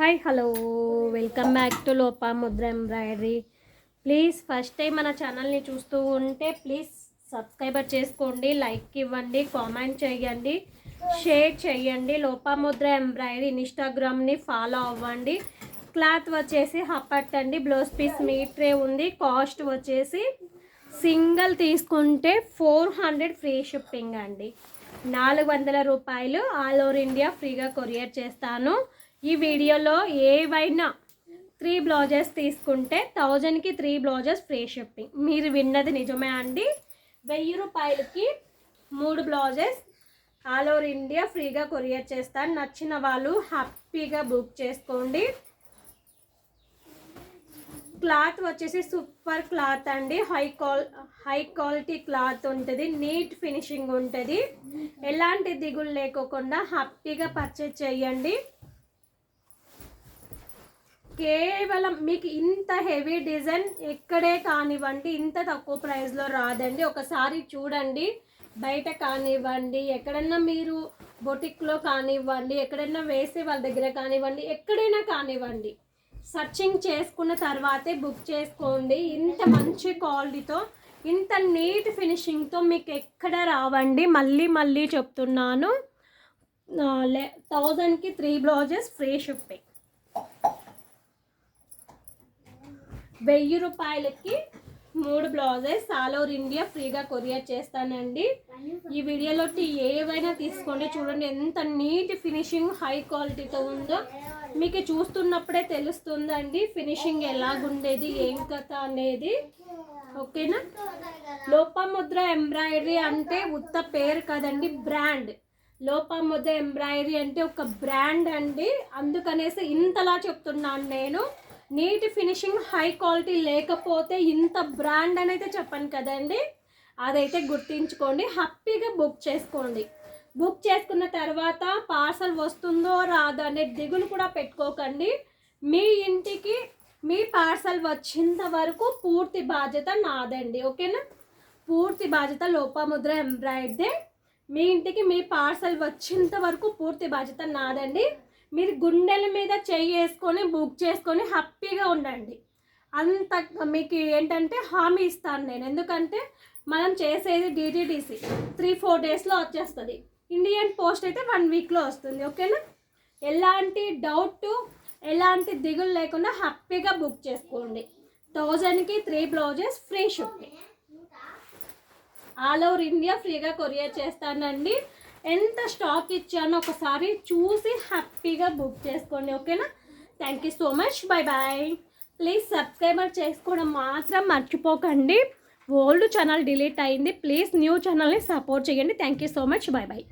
Hi hello welcome back to లోపా Mudra embroidery please first time మన ఛానల్ని చూస్తూ ఉంటే ప్లీజ్ సబ్స్క్రైబర్ చేసుకోండి లైక్ ఇవ్వండి కామెంట్ చేయండి షేర్ చేయండి. లోపాముద్ర ఎంబ్రాయిడరీ ఇన్స్టాగ్రామ్ని ఫాలో అవ్వండి. క్లాత్ వచ్చేసి హప్పట్టండి బ్లౌజ్ పీస్ మీటరే ఉంది. కాస్ట్ వచ్చేసి సింగిల్ తీసుకుంటే ఫోర్ హండ్రెడ్ ఫ్రీ షిప్పింగ్ అండి. నాలుగు వందల రూపాయలు ఆల్ ఓవర్ ఇండియా ఫ్రీగా కొరియర్ చేస్తాను. ఈ వీడియోలో ఏవైనా త్రీ బ్లౌజెస్ తీసుకుంటే థౌజండ్కి త్రీ బ్లౌజెస్ ఫ్రీ షిప్పింగ్ మీరు విన్నది నిజమే అండి. వెయ్యి రూపాయలకి మూడు బ్లౌజెస్ ఆల్ ఓవర్ ఇండియా ఫ్రీగా కొరియర్ చేస్తాను నచ్చిన వాళ్ళు హ్యాపీగా బుక్ చేసుకోండి. క్లాత్ వచ్చేసి సూపర్ క్లాత్ అండి. High qual high quality cloth ఉంటుంది. నీట్ ఫినిషింగ్ ఉంటుంది. ఎలాంటి దిగులు లేకోకుండా హ్యాపీగా పర్చేజ్ చేయండి. కేవలం మీకు ఇంత హెవీ డిజైన్ ఎక్కడే కానివ్వండి ఇంత తక్కువ ప్రైస్లో రాదండి. ఒకసారి చూడండి. బయట కానివ్వండి ఎక్కడన్నా మీరు బొటిక్లో కానివ్వండి ఎక్కడైనా వేసే వాళ్ళ దగ్గర కానివ్వండి ఎక్కడైనా కానివ్వండి సర్చింగ్ చేసుకున్న తర్వాతే బుక్ చేసుకోండి. ఇంత మంచి క్వాలిటీతో ఇంత నీట్ ఫినిషింగ్తో మీకు ఎక్కడ రావండి? మళ్ళీ మళ్ళీ చెప్తున్నాను. థౌజండ్కి త్రీ బ్లౌజెస్ ఫ్రీ షిప్పింగ్ వెయ్యి రూపాయలకి మూడు బ్లౌజెస్ ఆల్ ఓవర్ ఇండియా ఫ్రీగా కొరియర్ చేస్తానండి. ఈ వీడియోలో ఏవైనా తీసుకోండి. చూడండి ఎంత నీట్ ఫినిషింగ్ హై క్వాలిటీతో ఉందో. మీకు చూస్తున్నప్పుడే తెలుస్తుందండి ఫినిషింగ్ ఎలాగుండేది ఏం కథ అనేది. ఓకేనా? లోపముద్ర ఎంబ్రాయిడరీ అంటే ఉత్త పేరు కదండి బ్రాండ్. లోపముద్ర ఎంబ్రాయిడరీ అంటే ఒక బ్రాండ్ అండి. అందుకనేసి ఇంతలా చెప్తున్నాను నేను. నీట్ ఫినిషింగ్ హై క్వాలిటీ లేకపోతే ఇంత బ్రాండ్ అనేది చెప్పాను కదండి. అదైతే గుర్తించుకోండి హ్యాపీగా బుక్ చేసుకోండి. బుక్ చేసుకున్న తర్వాత పార్సల్ వస్తుందో రాదో అనే దిగులు కూడా పెట్టుకోకండి. మీ ఇంటికి మీ పార్సల్ వచ్చేంత వరకు పూర్తి బాధ్యత నాదండి ఓకేనా? పూర్తి బాధ్యత లోపముద్ర ఎంబ్రాయిడ్దే. మీ ఇంటికి మీ పార్సల్ వచ్చేంత వరకు పూర్తి బాధ్యత నాదండి. మీరు గుండెల మీద చెయ్యి వేసుకొని బుక్ చేసుకొని హ్యాపీగా ఉండండి. అంత మీకు ఏంటంటే హామీ ఇస్తాను నేను. ఎందుకంటే మనం చేసేది డిటిడిసి త్రీ ఫోర్ డేస్లో వచ్చేస్తుంది. ఇండియన్ పోస్ట్ అయితే వన్ వీక్లో వస్తుంది ఓకేనా? ఎలాంటి డౌట్ ఎలాంటి దిగులు లేకుండా హ్యాపీగా బుక్ చేసుకోండి. థౌజండ్కి three blouses free shipping. All over India ఫ్రీగా కొరియర్ చేస్తానండి. ఎంత స్టాక్ ఇచ్చానో ఒకసారి చూసి హ్యాపీగా బుక్ చేసుకోండి ఓకేనా? Thank you so much bye bye please subscriber చేసుకోవడం మాత్రం మర్చిపోకండి. ఓల్డ్ ఛానల్ డిలీట్ అయింది. ప్లీజ్ న్యూ ఛానల్ని సపోర్ట్ చేయండి. Thank you so much bye bye